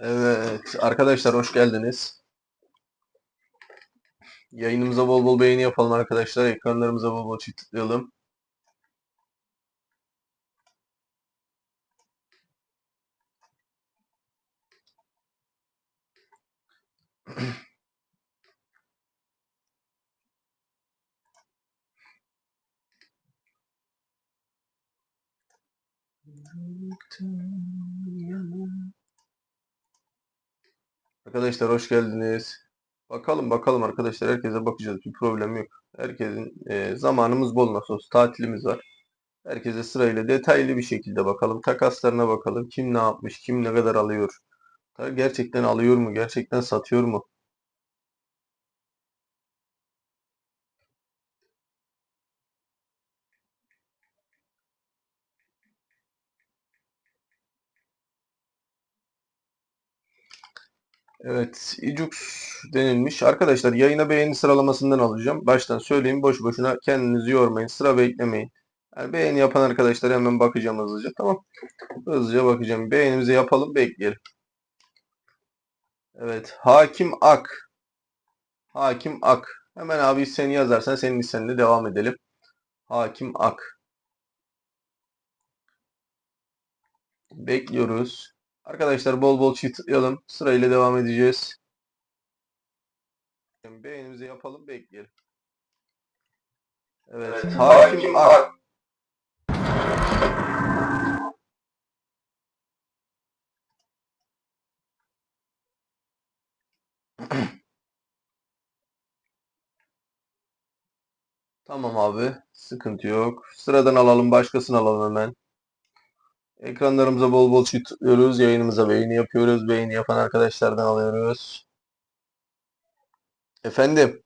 Evet, arkadaşlar hoş geldiniz. Yayınımıza bol bol beğeni yapalım arkadaşlar. Ekranlarımıza bol bol Arkadaşlar hoş geldiniz. Bakalım bakalım arkadaşlar herkese bakacağız. Bir problem yok. Herkesin e, zamanımız bol nasıl olsa tatilimiz var. Herkese sırayla detaylı bir şekilde bakalım. Takaslarına bakalım. Kim ne yapmış, kim ne kadar alıyor. Gerçekten alıyor mu? Gerçekten satıyor mu? Evet, Ijux denilmiş. Arkadaşlar yayına beğeni sıralamasından alacağım. Baştan söyleyeyim boş boşuna kendinizi yormayın. Sıra beklemeyin. Yani beğeni yapan arkadaşlar hemen bakacağım hızlıca. Tamam. Hızlıca bakacağım. Beğenimizi yapalım bekleyelim. Evet. Hakim Ak. Hakim Ak. Hemen abi seni yazarsan senin isenle devam edelim. Hakim Ak. Bekliyoruz. Arkadaşlar bol bol çift tıklayalım. Sırayla devam edeceğiz. Beğenimizi yapalım bekleyelim. Evet. Hakim Ak. Tamam abi. Sıkıntı yok. Sıradan alalım. Başkasını alalım hemen. Ekranlarımıza bol bol çift tıklıyoruz. Yayınımıza beğeni yapıyoruz. Beğeni yapan arkadaşlardan alıyoruz. Efendim.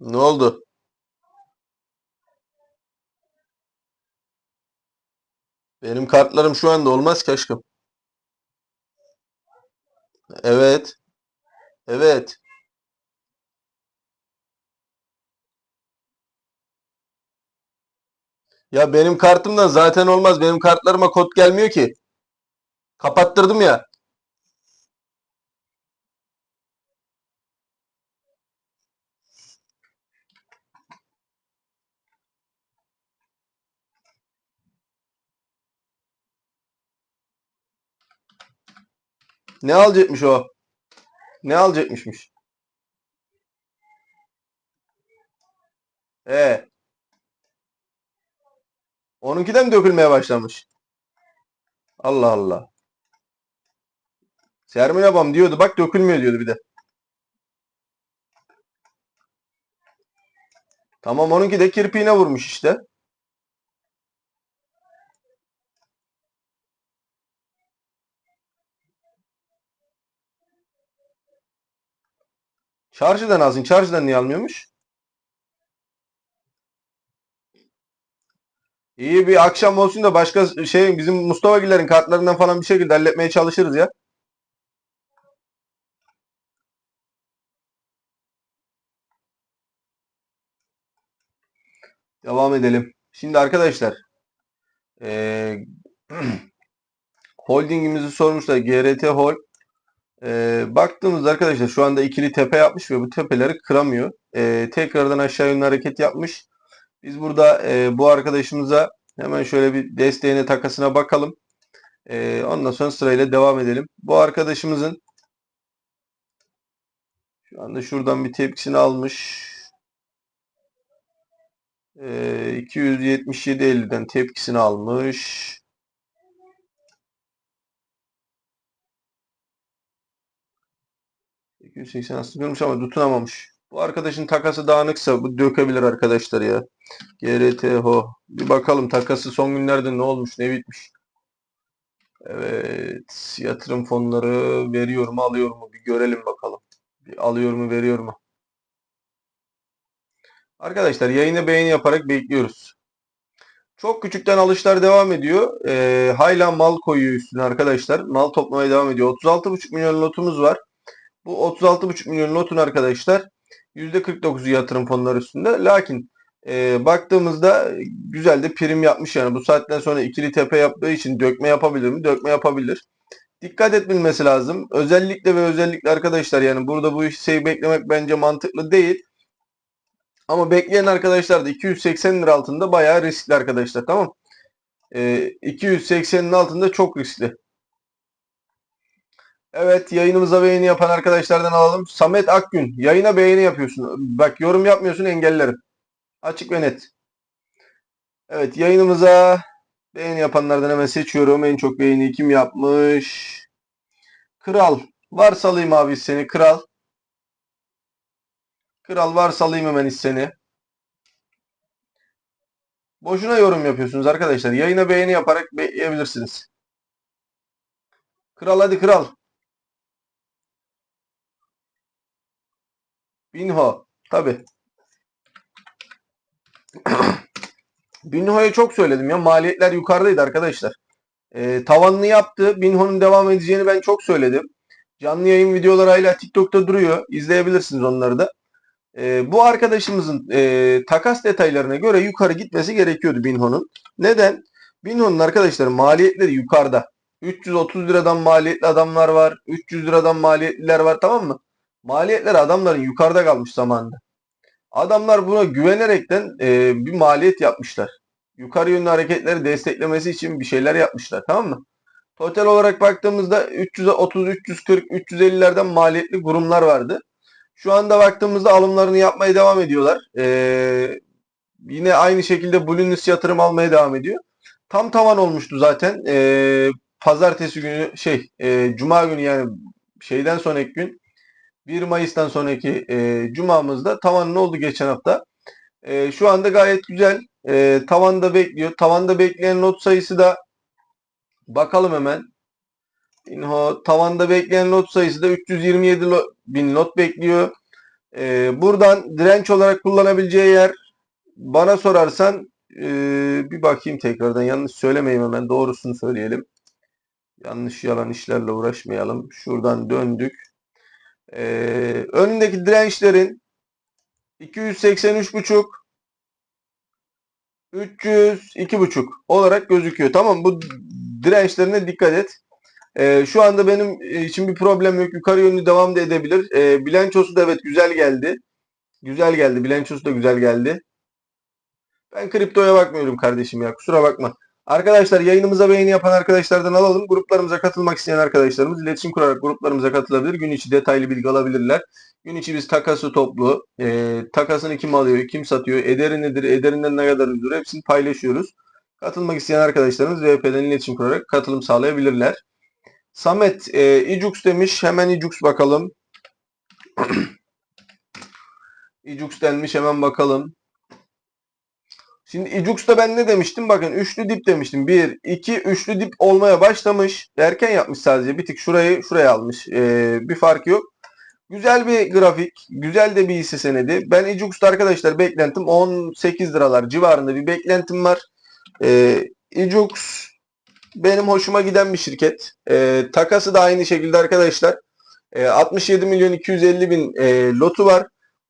Ne oldu? Benim kartlarım şu anda olmaz ki aşkım. Evet. Evet. Ya benim kartımdan zaten olmaz. Benim kartlarıma kod gelmiyor ki. Kapattırdım ya. Ne alacakmış o? Ne alacakmışmış? E, onunki de mi dökülmeye başlamış? Allah Allah. Sermin abam diyordu bak dökülmüyor diyordu bir de. Tamam onunki de kirpiğine vurmuş işte. Çarşıdan alsın. Çarşıdan niye almıyormuş? İyi bir akşam olsun da başka şey bizim Mustafa Giller'in kartlarından falan bir şekilde halletmeye çalışırız ya. Devam edelim. Şimdi arkadaşlar eee holdingimizi sormuşlar. GRT Hol. Eee baktığımızda arkadaşlar şu anda ikili tepe yapmış ve bu tepeleri kıramıyor. Eee, tekrardan aşağı yönlü hareket yapmış. Biz burada eee, bu arkadaşımıza hemen şöyle bir desteğine takasına bakalım. Eee, ondan sonra sırayla devam edelim. Bu arkadaşımızın şu anda şuradan bir tepkisini almış. Eee 277.50'den tepkisini almış. ...280 aslında görmüş ama tutunamamış. Bu arkadaşın takası dağınıksa bu dökebilir arkadaşlar ya. GRTHO. Bir bakalım takası son günlerde ne olmuş ne bitmiş. Evet. Yatırım fonları veriyor mu alıyor mu? Bir görelim bakalım. Bir alıyor mu veriyor mu? Arkadaşlar yayını beğeni yaparak bekliyoruz. Çok küçükten alışlar devam ediyor. Ee, hala mal koyuyor üstüne arkadaşlar. Mal toplamaya devam ediyor. 36,5 milyon lotumuz var. Bu 36,5 milyon lotun arkadaşlar %49'u yatırım fonları üstünde. Lakin e, baktığımızda güzel de prim yapmış yani. Bu saatten sonra ikili tepe yaptığı için dökme yapabilir mi? Dökme yapabilir. Dikkat etmesi lazım. Özellikle ve özellikle arkadaşlar yani burada bu şeyi beklemek bence mantıklı değil. Ama bekleyen arkadaşlar da 280 lira altında bayağı riskli arkadaşlar tamam. Ee, 280'in altında çok riskli. Evet yayınımıza beğeni yapan arkadaşlardan alalım. Samet Akgün yayına beğeni yapıyorsun. Bak yorum yapmıyorsun engellerim. Açık ve net. Evet yayınımıza beğeni yapanlardan hemen seçiyorum. En çok beğeni kim yapmış? Kral. Varsalayım abi seni kral. Kral varsalayım hemen seni. Boşuna yorum yapıyorsunuz arkadaşlar. Yayına beğeni yaparak bekleyebilirsiniz. Kral hadi kral. Binho. Tabi. Binho'ya çok söyledim ya. Maliyetler yukarıdaydı arkadaşlar. E, tavanını yaptı. Binho'nun devam edeceğini ben çok söyledim. Canlı yayın videoları hala TikTok'ta duruyor. İzleyebilirsiniz onları da. E, bu arkadaşımızın e, takas detaylarına göre yukarı gitmesi gerekiyordu Binho'nun. Neden? Binho'nun arkadaşlar maliyetleri yukarıda. 330 liradan maliyetli adamlar var. 300 liradan maliyetliler var tamam mı? Maliyetler adamların yukarıda kalmış zamanında. Adamlar buna güvenerekten e, bir maliyet yapmışlar. Yukarı yönlü hareketleri desteklemesi için bir şeyler yapmışlar tamam mı? Total olarak baktığımızda 330, 340, 350'lerden maliyetli kurumlar vardı. Şu anda baktığımızda alımlarını yapmaya devam ediyorlar. Ee, yine aynı şekilde Blueness yatırım almaya devam ediyor. Tam tavan olmuştu zaten. Ee, pazartesi günü şey e, cuma günü yani şeyden sonraki gün 1 Mayıs'tan sonraki e, cumamızda tavanın oldu geçen hafta. E, şu anda gayet güzel. E, tavanda bekliyor. Tavanda bekleyen not sayısı da bakalım hemen. Inho tavanda bekleyen lot sayısı da 327 bin lot bekliyor. E, buradan direnç olarak kullanabileceği yer bana sorarsan e, bir bakayım tekrardan yanlış söylemeyeyim hemen doğrusunu söyleyelim. Yanlış yalan işlerle uğraşmayalım. Şuradan döndük. Ee, önündeki dirençlerin 283.5 300 2.5 olarak gözüküyor. Tamam bu dirençlerine dikkat et. Ee, şu anda benim için bir problem yok. Yukarı yönlü devam da edebilir. Ee, bilançosu da evet güzel geldi. Güzel geldi. Bilançosu da güzel geldi. Ben kriptoya bakmıyorum kardeşim ya. Kusura bakma. Arkadaşlar yayınımıza beğeni yapan arkadaşlardan alalım. Gruplarımıza katılmak isteyen arkadaşlarımız iletişim kurarak gruplarımıza katılabilir. Gün içi detaylı bilgi alabilirler. Gün içi biz takası toplu, e, takasını kim alıyor, kim satıyor, ederi nedir, ederinden ne kadar üzülür hepsini paylaşıyoruz. Katılmak isteyen arkadaşlarımız VP'den iletişim kurarak katılım sağlayabilirler. Samet e, İcux demiş. Hemen İcux bakalım. İcux denmiş. Hemen bakalım. Şimdi Ijux'ta ben ne demiştim? Bakın üçlü dip demiştim. 1, 2, üçlü dip olmaya başlamış. Erken yapmış sadece. Bir tık şurayı şuraya almış. Ee, bir fark yok. Güzel bir grafik. Güzel de bir hisse senedi. Ben Ijux'ta arkadaşlar beklentim 18 liralar civarında bir beklentim var. Ee, Ijux benim hoşuma giden bir şirket. Ee, takası da aynı şekilde arkadaşlar. Ee, 67 milyon 250 bin e, lotu var.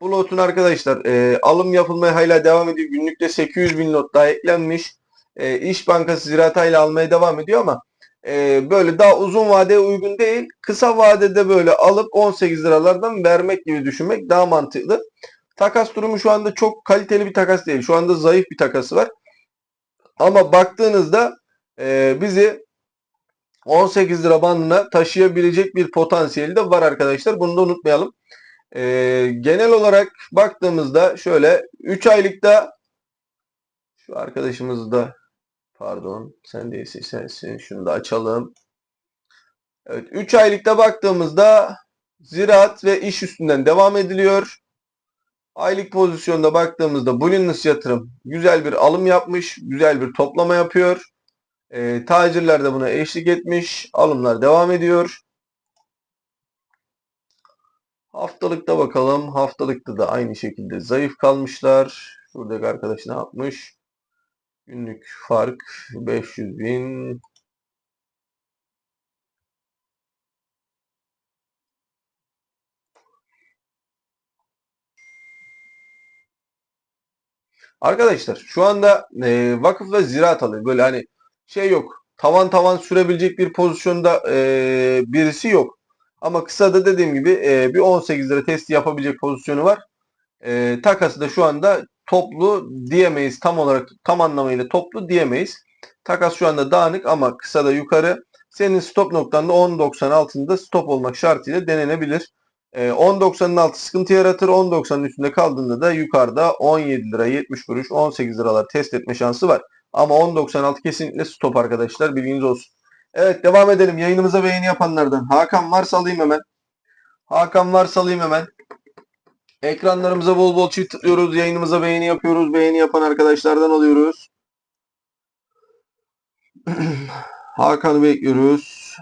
Bu lotun arkadaşlar e, alım yapılmaya hala devam ediyor. Günlükte 800 bin lot daha eklenmiş. E, İş Bankası Ziraat ile almaya devam ediyor ama e, böyle daha uzun vadeye uygun değil. Kısa vadede böyle alıp 18 liralardan vermek gibi düşünmek daha mantıklı. Takas durumu şu anda çok kaliteli bir takas değil. Şu anda zayıf bir takası var. Ama baktığınızda e, bizi 18 lira bandına taşıyabilecek bir potansiyeli de var arkadaşlar. Bunu da unutmayalım. Ee, genel olarak baktığımızda şöyle 3 aylıkta şu arkadaşımız da pardon sen değilsin sensin şunu da açalım. Evet 3 aylıkta baktığımızda ziraat ve iş üstünden devam ediliyor. Aylık pozisyonda baktığımızda Bulinus yatırım güzel bir alım yapmış. Güzel bir toplama yapıyor. E, tacirler de buna eşlik etmiş. Alımlar devam ediyor. Haftalıkta bakalım. Haftalıkta da aynı şekilde zayıf kalmışlar. Şuradaki arkadaş ne yapmış? Günlük fark 500 bin. Arkadaşlar şu anda e, vakıf ve ziraat alıyor. Böyle hani şey yok. Tavan tavan sürebilecek bir pozisyonda e, birisi yok. Ama kısada dediğim gibi e, bir 18 lira testi yapabilecek pozisyonu var. E, takası da şu anda toplu diyemeyiz. Tam olarak tam anlamıyla toplu diyemeyiz. Takas şu anda dağınık ama kısada yukarı. Senin stop noktanda 10.90 altında stop olmak şartıyla denenebilir. E, 10.90'ın altı sıkıntı yaratır. 10.90'ın üstünde kaldığında da yukarıda 17 lira 70 kuruş 18 liralar test etme şansı var. Ama 10.96 kesinlikle stop arkadaşlar bilginiz olsun. Evet devam edelim. Yayınımıza beğeni yapanlardan. Hakan varsa alayım hemen. Hakan varsa alayım hemen. Ekranlarımıza bol bol çift tıklıyoruz. Yayınımıza beğeni yapıyoruz. Beğeni yapan arkadaşlardan alıyoruz. Hakan'ı bekliyoruz.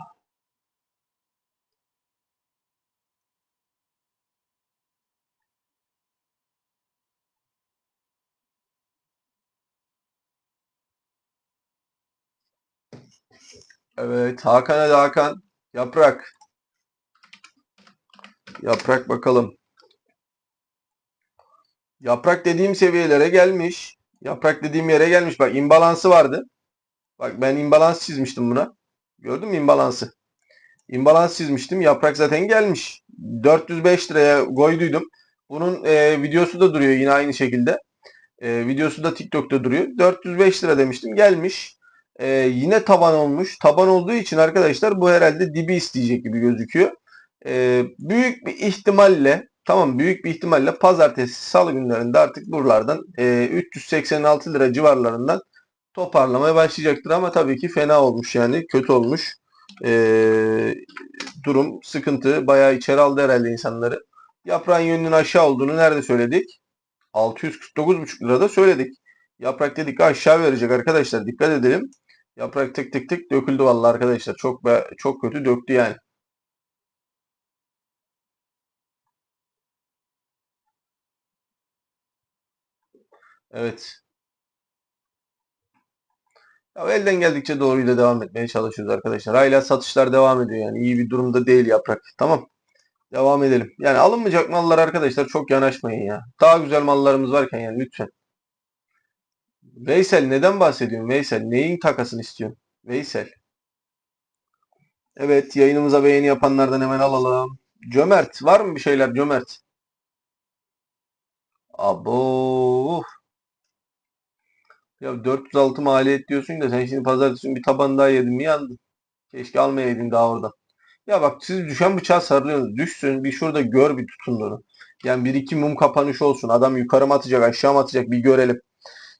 Evet Hakan hadi Hakan. Yaprak. Yaprak bakalım. Yaprak dediğim seviyelere gelmiş. Yaprak dediğim yere gelmiş. Bak imbalansı vardı. Bak ben imbalans çizmiştim buna. Gördün mü imbalansı? İmbalans çizmiştim. Yaprak zaten gelmiş. 405 liraya koyduydum. Bunun e, videosu da duruyor yine aynı şekilde. E, videosu da TikTok'ta duruyor. 405 lira demiştim. Gelmiş. E, yine taban olmuş. Taban olduğu için arkadaşlar bu herhalde dibi isteyecek gibi gözüküyor. E, büyük bir ihtimalle tamam büyük bir ihtimalle pazartesi salı günlerinde artık buralardan e, 386 lira civarlarından toparlamaya başlayacaktır ama tabii ki fena olmuş yani kötü olmuş. E, durum sıkıntı bayağı içeri aldı herhalde insanları. Yaprağın yönünün aşağı olduğunu nerede söyledik? 649,5 lirada söyledik. Yaprak dedik aşağı verecek arkadaşlar. Dikkat edelim. Yaprak tık tık tık döküldü vallahi arkadaşlar. Çok be, çok kötü döktü yani. Evet. Ya elden geldikçe doğruyla devam etmeye çalışıyoruz arkadaşlar. Hala satışlar devam ediyor yani. iyi bir durumda değil yaprak. Tamam. Devam edelim. Yani alınmayacak mallar arkadaşlar çok yanaşmayın ya. Daha güzel mallarımız varken yani lütfen. Veysel neden bahsediyorsun Veysel? Neyin takasını istiyorsun? Veysel. Evet yayınımıza beğeni yapanlardan hemen alalım. Cömert var mı bir şeyler Cömert? Abo. Ya 406 maliyet diyorsun da sen şimdi pazartesi günü bir taban daha yedin mi yandın. Keşke almayaydın daha oradan. Ya bak siz düşen bıçağı sarılıyorsunuz. Düşsün bir şurada gör bir tutunduğunu. Yani bir iki mum kapanış olsun. Adam yukarı mı atacak aşağı mı atacak bir görelim.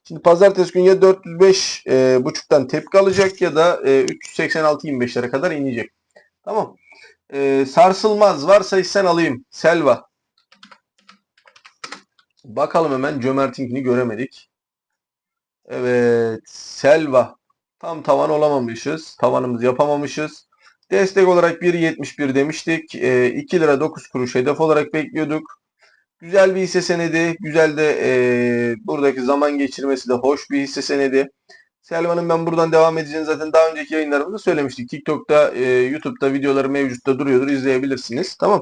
Şimdi pazartesi günü ya 405 e, tepki alacak ya da e, 386-25'lere kadar inecek. Tamam. E, sarsılmaz varsa sen alayım. Selva. Bakalım hemen Cömert'inkini göremedik. Evet. Selva. Tam tavan olamamışız. Tavanımızı yapamamışız. Destek olarak 1.71 demiştik. E, 2 lira 9 kuruş hedef olarak bekliyorduk. Güzel bir hisse senedi. Güzel de e, buradaki zaman geçirmesi de hoş bir hisse senedi. Selvan'ın ben buradan devam edeceğini zaten daha önceki yayınlarımızda söylemiştik. TikTok'ta, e, YouTube'da videoları mevcutta duruyordur. izleyebilirsiniz. Tamam.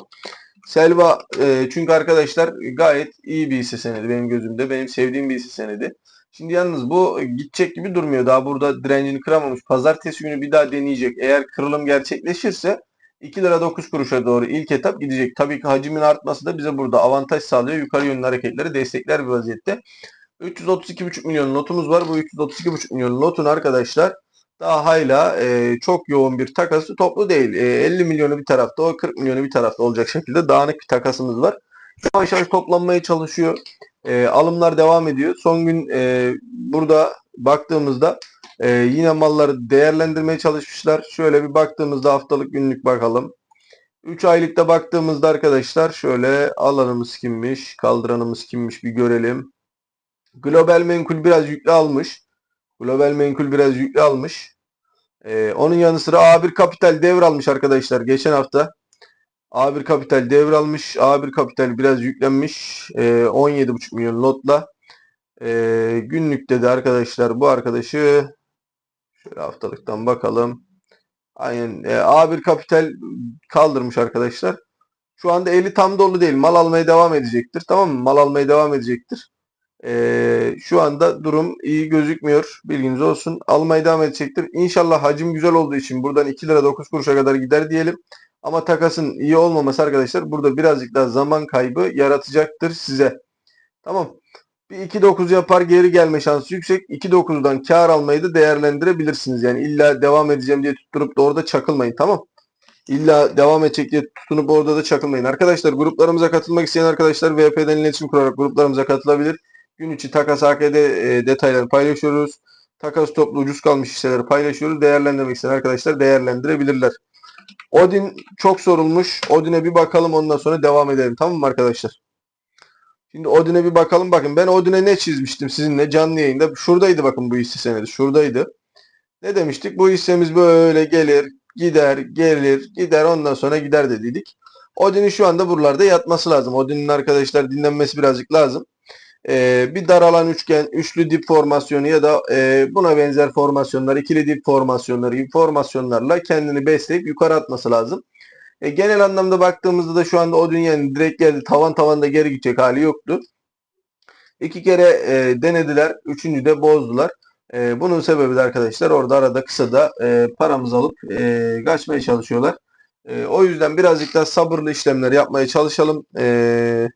Selva e, çünkü arkadaşlar gayet iyi bir hisse senedi benim gözümde. Benim sevdiğim bir hisse senedi. Şimdi yalnız bu gidecek gibi durmuyor. Daha burada direncini kıramamış. Pazartesi günü bir daha deneyecek. Eğer kırılım gerçekleşirse 2 lira 9 kuruşa doğru ilk etap gidecek. Tabii ki hacmin artması da bize burada avantaj sağlıyor. Yukarı yönlü hareketleri destekler bir vaziyette. 332,5 milyon notumuz var. Bu 332,5 milyon notun arkadaşlar daha hala e, çok yoğun bir takası toplu değil. E, 50 milyonu bir tarafta, o 40 milyonu bir tarafta olacak şekilde dağınık bir takasımız var. Yavaş yavaş toplanmaya çalışıyor. E, alımlar devam ediyor. Son gün e, burada baktığımızda e, yine malları değerlendirmeye çalışmışlar. Şöyle bir baktığımızda haftalık günlük bakalım. 3 aylıkta baktığımızda arkadaşlar şöyle alanımız kimmiş, kaldıranımız kimmiş bir görelim. Global Menkul biraz yüklü almış. Global Menkul biraz yüklü almış. Ee, onun yanı sıra A1 Kapital devralmış arkadaşlar geçen hafta. A1 Kapital devralmış. A1 Kapital biraz yüklenmiş. Ee, 17,5 milyon lotla. Ee, günlükte de arkadaşlar bu arkadaşı şöyle haftalıktan bakalım. Aynen. E, A1 Kapital kaldırmış arkadaşlar. Şu anda eli tam dolu değil. Mal almaya devam edecektir. Tamam mı? Mal almaya devam edecektir. E, şu anda durum iyi gözükmüyor. Bilginiz olsun. Almaya devam edecektir. İnşallah hacim güzel olduğu için buradan 2 lira 9 kuruşa kadar gider diyelim. Ama takasın iyi olmaması arkadaşlar burada birazcık daha zaman kaybı yaratacaktır size. Tamam. Bir 2.9 yapar geri gelme şansı yüksek. 2.9'dan kar almayı da değerlendirebilirsiniz. Yani illa devam edeceğim diye tutturup da orada çakılmayın tamam. İlla devam edecek diye tutunup orada da çakılmayın. Arkadaşlar gruplarımıza katılmak isteyen arkadaşlar VP'den iletişim kurarak gruplarımıza katılabilir. Gün içi takas AKD e, detaylarını paylaşıyoruz. Takas toplu ucuz kalmış hisseleri paylaşıyoruz. Değerlendirmek isteyen arkadaşlar değerlendirebilirler. Odin çok sorulmuş. Odin'e bir bakalım ondan sonra devam edelim. Tamam mı arkadaşlar? Şimdi Odin'e bir bakalım. Bakın ben Odin'e ne çizmiştim sizinle canlı yayında. Şuradaydı bakın bu hisse senedi. Şuradaydı. Ne demiştik? Bu hissemiz böyle gelir, gider, gelir, gider ondan sonra gider dediydik. Odin'in şu anda buralarda yatması lazım. Odin'in arkadaşlar dinlenmesi birazcık lazım. Ee, bir daralan üçgen, üçlü dip formasyonu ya da e, buna benzer formasyonlar, ikili dip formasyonları gibi formasyonlarla kendini besleyip yukarı atması lazım. E, genel anlamda baktığımızda da şu anda o dünyanın direkt geldi tavan tavanda geri gidecek hali yoktu. İki kere e, denediler. Üçüncü de bozdular. E, bunun sebebi de arkadaşlar orada arada kısa da e, paramızı alıp e, kaçmaya çalışıyorlar. E, o yüzden birazcık daha sabırlı işlemler yapmaya çalışalım. E,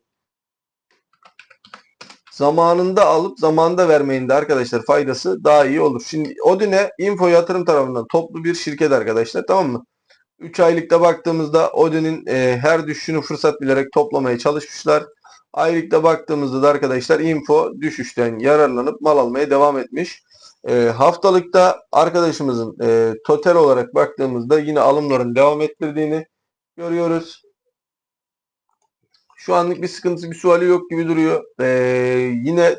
zamanında alıp zamanında vermeyin de arkadaşlar faydası daha iyi olur. Şimdi Odin'e Info Yatırım tarafından toplu bir şirket arkadaşlar tamam mı? 3 aylıkta baktığımızda Odin'in e, her düşüşünü fırsat bilerek toplamaya çalışmışlar. Aylıkta baktığımızda da arkadaşlar Info düşüşten yararlanıp mal almaya devam etmiş. E, haftalıkta arkadaşımızın e, total olarak baktığımızda yine alımların devam ettirdiğini görüyoruz. Şu anlık bir sıkıntısı bir suali yok gibi duruyor. E, yine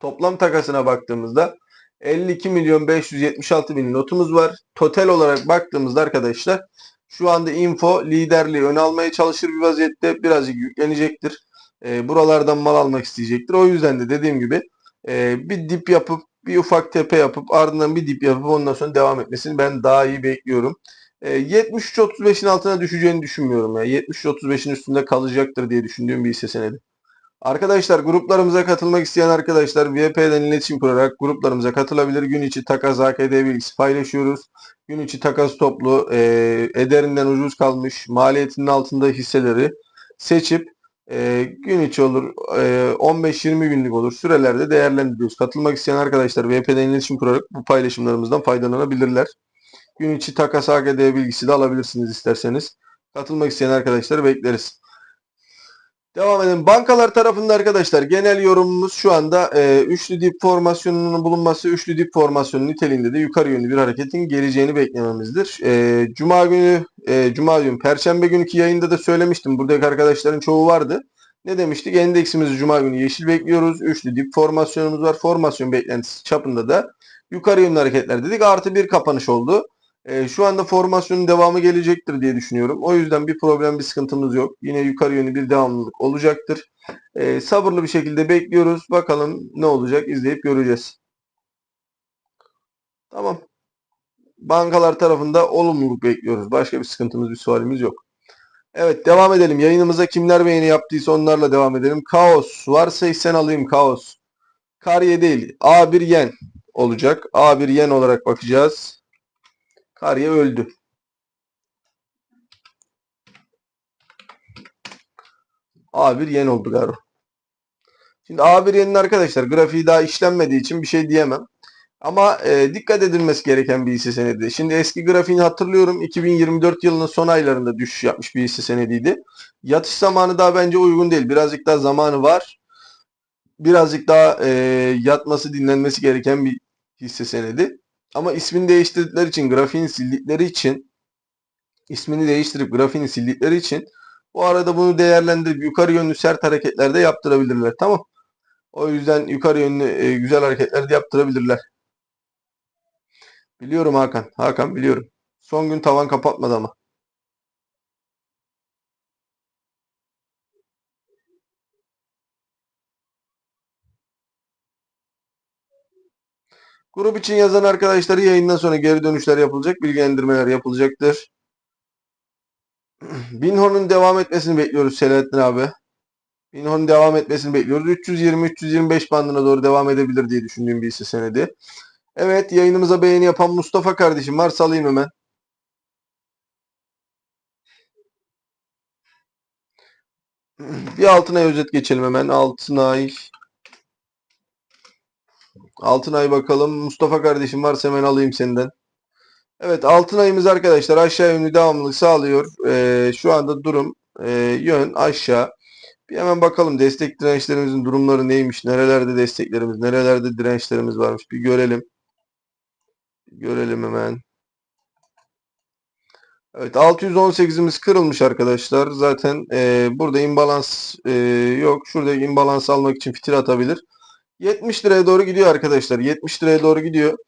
toplam takasına baktığımızda 52 milyon 576 bin notumuz var. Total olarak baktığımızda arkadaşlar şu anda info liderliği ön almaya çalışır bir vaziyette birazcık yüklenecektir. E, buralardan mal almak isteyecektir. O yüzden de dediğim gibi e, bir dip yapıp bir ufak tepe yapıp ardından bir dip yapıp ondan sonra devam etmesini ben daha iyi bekliyorum. E, 73-35'in altına düşeceğini düşünmüyorum. Yani 73-35'in üstünde kalacaktır diye düşündüğüm bir hisse senedi. Arkadaşlar gruplarımıza katılmak isteyen arkadaşlar VP'den iletişim kurarak gruplarımıza katılabilir. Gün içi takas AKD bilgisi paylaşıyoruz. Gün içi takas toplu e, ederinden ucuz kalmış maliyetinin altında hisseleri seçip e, gün içi olur e, 15-20 günlük olur sürelerde değerlendiriyoruz. Katılmak isteyen arkadaşlar VP'den iletişim kurarak bu paylaşımlarımızdan faydalanabilirler. Gün içi takas AKD bilgisi de alabilirsiniz isterseniz. Katılmak isteyen arkadaşları bekleriz. Devam edelim. Bankalar tarafında arkadaşlar genel yorumumuz şu anda e, üçlü dip formasyonunun bulunması, üçlü dip formasyonu niteliğinde de yukarı yönlü bir hareketin geleceğini beklememizdir. E, Cuma günü, e, Cuma günü, Perşembe günkü yayında da söylemiştim. Buradaki arkadaşların çoğu vardı. Ne demiştik? Endeksimizi Cuma günü yeşil bekliyoruz. Üçlü dip formasyonumuz var. Formasyon beklentisi çapında da yukarı yönlü hareketler dedik. Artı bir kapanış oldu. E, şu anda formasyonun devamı gelecektir diye düşünüyorum. O yüzden bir problem, bir sıkıntımız yok. Yine yukarı yönlü bir devamlılık olacaktır. E, sabırlı bir şekilde bekliyoruz. Bakalım ne olacak izleyip göreceğiz. Tamam. Bankalar tarafında olumluluk bekliyoruz. Başka bir sıkıntımız, bir sualimiz yok. Evet devam edelim. Yayınımıza kimler beğeni yaptıysa onlarla devam edelim. Kaos. Varsa sen alayım Kaos. Kariye değil. A1 yen olacak. A1 yen olarak bakacağız. Kariye öldü. A1 yen oldu galiba. Şimdi A1 yenin arkadaşlar grafiği daha işlenmediği için bir şey diyemem. Ama e, dikkat edilmesi gereken bir hisse senedi. Şimdi eski grafiğini hatırlıyorum. 2024 yılının son aylarında düşüş yapmış bir hisse senediydi. Yatış zamanı daha bence uygun değil. Birazcık daha zamanı var. Birazcık daha e, yatması, dinlenmesi gereken bir hisse senedi. Ama ismini değiştirdikleri için, grafiğini sildikleri için ismini değiştirip grafiğini sildikleri için bu arada bunu değerlendirip yukarı yönlü sert hareketler de yaptırabilirler. Tamam. O yüzden yukarı yönlü e, güzel hareketler de yaptırabilirler. Biliyorum Hakan. Hakan biliyorum. Son gün tavan kapatmadı ama. Grup için yazan arkadaşları yayından sonra geri dönüşler yapılacak, bilgilendirmeler yapılacaktır. Binho'nun devam etmesini bekliyoruz Selahattin abi. Binho'nun devam etmesini bekliyoruz. 320-325 bandına doğru devam edebilir diye düşündüğüm bir hisse senedi. Evet yayınımıza beğeni yapan Mustafa kardeşim var. Salayım hemen. Bir Altınay özet geçelim hemen. Altınay. Altınay bakalım. Mustafa kardeşim varsa hemen alayım senden. Evet Altınay'ımız arkadaşlar aşağı yönlü devamlılık sağlıyor. Ee, şu anda durum e, yön aşağı. Bir hemen bakalım destek dirençlerimizin durumları neymiş? Nerelerde desteklerimiz, nerelerde dirençlerimiz varmış? Bir görelim. Görelim hemen. Evet 618'imiz kırılmış arkadaşlar. Zaten e, burada imbalans e, yok. Şurada imbalans almak için fitil atabilir. 70 liraya doğru gidiyor arkadaşlar. 70 liraya doğru gidiyor.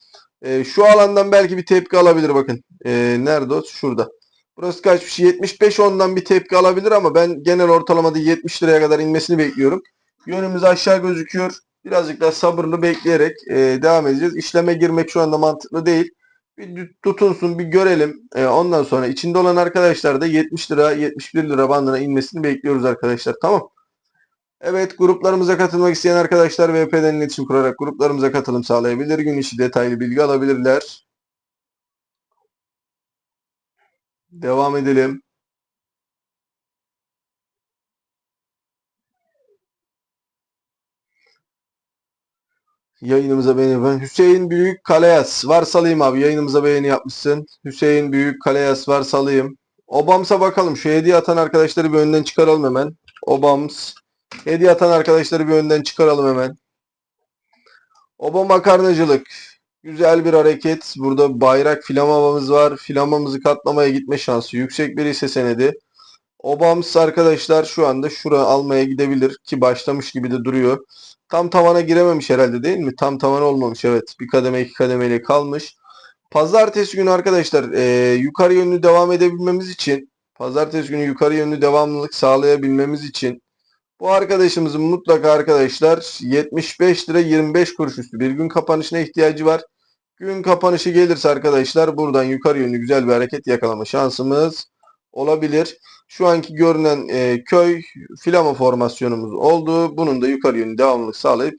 E, şu alandan belki bir tepki alabilir bakın. E, nerede o? Şurada. Burası kaçmış? 75 ondan bir tepki alabilir ama ben genel ortalamada 70 liraya kadar inmesini bekliyorum. Yönümüz aşağı gözüküyor. Birazcık daha sabırlı bekleyerek e, devam edeceğiz. İşleme girmek şu anda mantıklı değil. Bir tutunsun bir görelim. E, ondan sonra içinde olan arkadaşlar da 70 lira 71 lira bandına inmesini bekliyoruz arkadaşlar. Tamam. Evet gruplarımıza katılmak isteyen arkadaşlar VP'den iletişim kurarak gruplarımıza katılım sağlayabilir. Gün içi detaylı bilgi alabilirler. Devam edelim. Yayınımıza beğeni ben. Hüseyin Büyük Kaleyas. Var salayım abi. Yayınımıza beğeni yapmışsın. Hüseyin Büyük Kaleyas var salayım. Obams'a bakalım. Şu hediye atan arkadaşları bir önden çıkaralım hemen. Obams. Hediye atan arkadaşları bir önden çıkaralım hemen. Obama karnacılık. Güzel bir hareket. Burada bayrak filamamız var. Filamamızı katlamaya gitme şansı yüksek bir hisse senedi. Obams arkadaşlar şu anda şura almaya gidebilir ki başlamış gibi de duruyor. Tam tavana girememiş herhalde değil mi? Tam tavan olmamış evet. Bir kademe iki kademeyle kalmış. Pazartesi günü arkadaşlar e, yukarı yönlü devam edebilmemiz için pazartesi günü yukarı yönlü devamlılık sağlayabilmemiz için bu arkadaşımızın mutlaka arkadaşlar 75 lira 25 kuruş üstü bir gün kapanışına ihtiyacı var. Gün kapanışı gelirse arkadaşlar buradan yukarı yönlü güzel bir hareket yakalama şansımız olabilir. Şu anki görünen e, köy filama formasyonumuz oldu. Bunun da yukarı yönlü devamlılık sağlayıp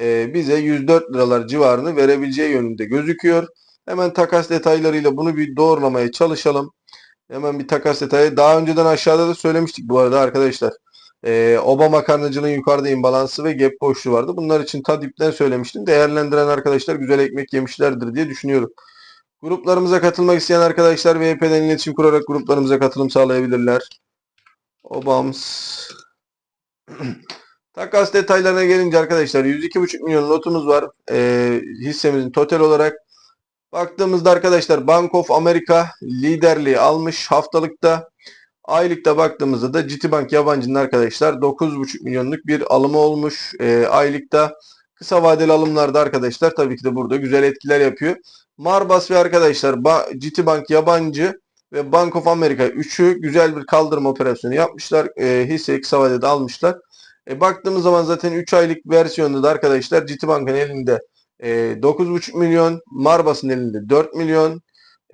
e, bize 104 liralar civarını verebileceği yönünde gözüküyor. Hemen takas detaylarıyla bunu bir doğrulamaya çalışalım. Hemen bir takas detayı. Daha önceden aşağıda da söylemiştik bu arada arkadaşlar. Ee, Obama karnıcılığın yukarıda imbalansı ve gap boşluğu vardı. Bunlar için ta dipten söylemiştim. Değerlendiren arkadaşlar güzel ekmek yemişlerdir diye düşünüyorum. Gruplarımıza katılmak isteyen arkadaşlar VP'den iletişim kurarak gruplarımıza katılım sağlayabilirler. Obams. Takas detaylarına gelince arkadaşlar 102,5 milyon lotumuz var. Ee, hissemizin total olarak. Baktığımızda arkadaşlar Bank of America liderliği almış haftalıkta. Aylıkta baktığımızda da Citibank yabancının arkadaşlar 9,5 milyonluk bir alımı olmuş e, aylıkta. Kısa vadeli alımlarda arkadaşlar tabii ki de burada güzel etkiler yapıyor. Marbas ve arkadaşlar Citibank yabancı ve Bank of America üçü güzel bir kaldırma operasyonu yapmışlar. E, hisseyi kısa vadede almışlar. E, baktığımız zaman zaten 3 aylık versiyonda da arkadaşlar Citibank'ın elinde e, 9,5 milyon, Marbas'ın elinde 4 milyon,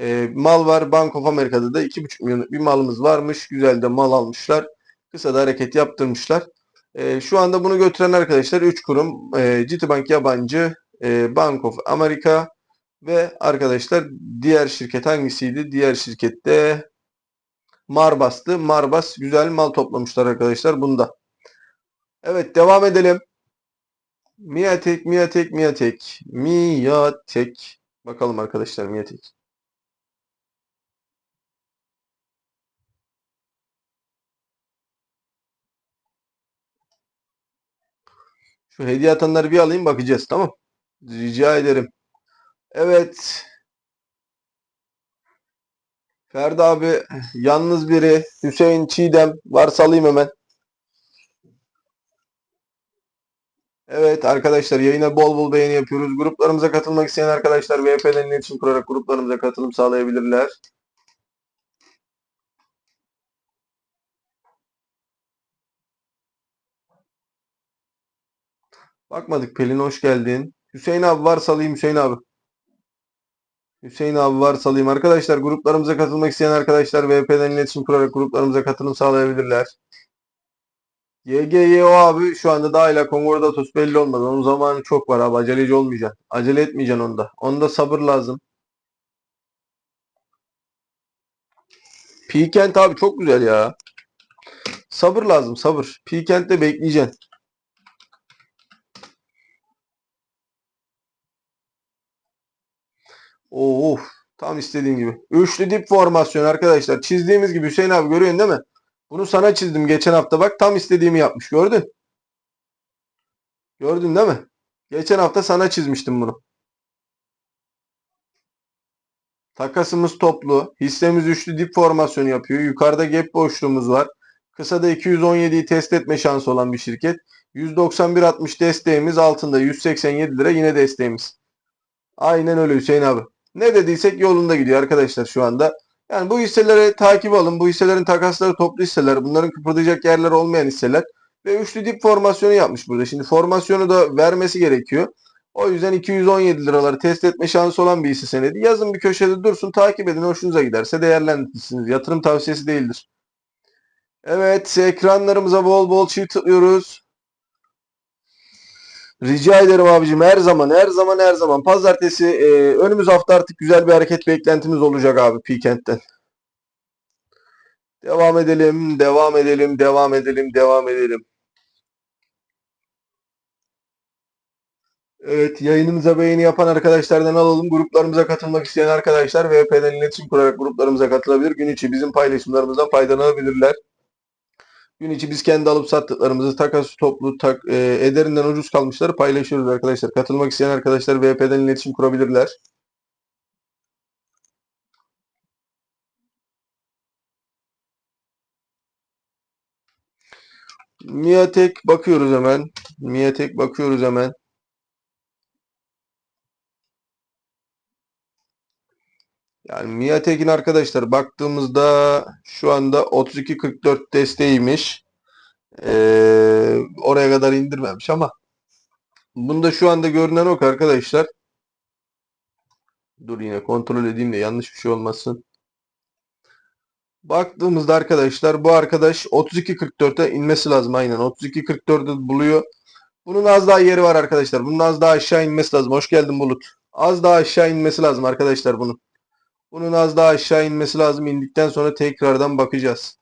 e, mal var. Bank of America'da da 2,5 milyonluk bir malımız varmış. Güzel de mal almışlar. Kısa da hareket yaptırmışlar. E, şu anda bunu götüren arkadaşlar 3 kurum. E, Citibank yabancı, e, Bank of America ve arkadaşlar diğer şirket hangisiydi? Diğer şirkette Marbas'tı. Marbas güzel mal toplamışlar arkadaşlar bunda. Evet devam edelim. Miatek, Miatek, Miatek. Miatek. Bakalım arkadaşlar Miatek. Şu hediye atanları bir alayım bakacağız tamam. Rica ederim. Evet. Ferdi abi yalnız biri Hüseyin Çiğdem varsa alayım hemen. Evet arkadaşlar yayına bol bol beğeni yapıyoruz. Gruplarımıza katılmak isteyen arkadaşlar VP'den iletişim kurarak gruplarımıza katılım sağlayabilirler. Bakmadık Pelin hoş geldin. Hüseyin abi var salayım Hüseyin abi. Hüseyin abi var salayım. Arkadaşlar gruplarımıza katılmak isteyen arkadaşlar VP'den iletişim kurarak gruplarımıza katılım sağlayabilirler. YGYO abi şu anda daha hala Konkordatos belli olmaz. Onun zamanı çok var abi. Aceleci olmayacaksın. Acele etmeyeceksin onda. Onda sabır lazım. Pikent abi çok güzel ya. Sabır lazım sabır. Pikent'te bekleyeceksin. Of tam istediğim gibi. Üçlü dip formasyon arkadaşlar. Çizdiğimiz gibi Hüseyin abi görüyorsun değil mi? Bunu sana çizdim geçen hafta bak tam istediğimi yapmış gördün. Gördün değil mi? Geçen hafta sana çizmiştim bunu. Takasımız toplu. Hissemiz üçlü dip formasyonu yapıyor. Yukarıda gap boşluğumuz var. Kısada 217'yi test etme şansı olan bir şirket. 191.60 desteğimiz altında 187 lira yine desteğimiz. Aynen öyle Hüseyin abi. Ne dediysek yolunda gidiyor arkadaşlar şu anda. Yani bu hisseleri takip alın. Bu hisselerin takasları toplu hisseler. Bunların kıpırdayacak yerler olmayan hisseler. Ve üçlü dip formasyonu yapmış burada. Şimdi formasyonu da vermesi gerekiyor. O yüzden 217 liraları test etme şansı olan bir hisse senedi. Yazın bir köşede dursun. Takip edin. Hoşunuza giderse değerlendirirsiniz. Yatırım tavsiyesi değildir. Evet. Ekranlarımıza bol bol çift tıklıyoruz. Rica ederim abicim her zaman her zaman her zaman pazartesi e, önümüz hafta artık güzel bir hareket beklentimiz olacak abi Pikent'ten. Devam edelim, devam edelim, devam edelim, devam edelim. Evet yayınımıza beğeni yapan arkadaşlardan alalım. Gruplarımıza katılmak isteyen arkadaşlar VP'den iletişim kurarak gruplarımıza katılabilir. Gün içi bizim paylaşımlarımızdan faydalanabilirler. Gün içi biz kendi alıp sattıklarımızı takas toplu tak, e, ederinden ucuz kalmışları paylaşıyoruz arkadaşlar. Katılmak isteyen arkadaşlar VP'den iletişim kurabilirler. Miatek bakıyoruz hemen. Miatek bakıyoruz hemen. Yani Miatek'in arkadaşlar baktığımızda şu anda 32.44 desteğiymiş. Ee, oraya kadar indirmemiş ama bunda şu anda görünen o ki arkadaşlar. Dur yine kontrol edeyim de yanlış bir şey olmasın. Baktığımızda arkadaşlar bu arkadaş 32.44'e inmesi lazım aynen. 32.44'ü buluyor. Bunun az daha yeri var arkadaşlar. Bunun az daha aşağı inmesi lazım. Hoş geldin Bulut. Az daha aşağı inmesi lazım arkadaşlar bunun. Bunun az daha aşağı inmesi lazım. İndikten sonra tekrardan bakacağız.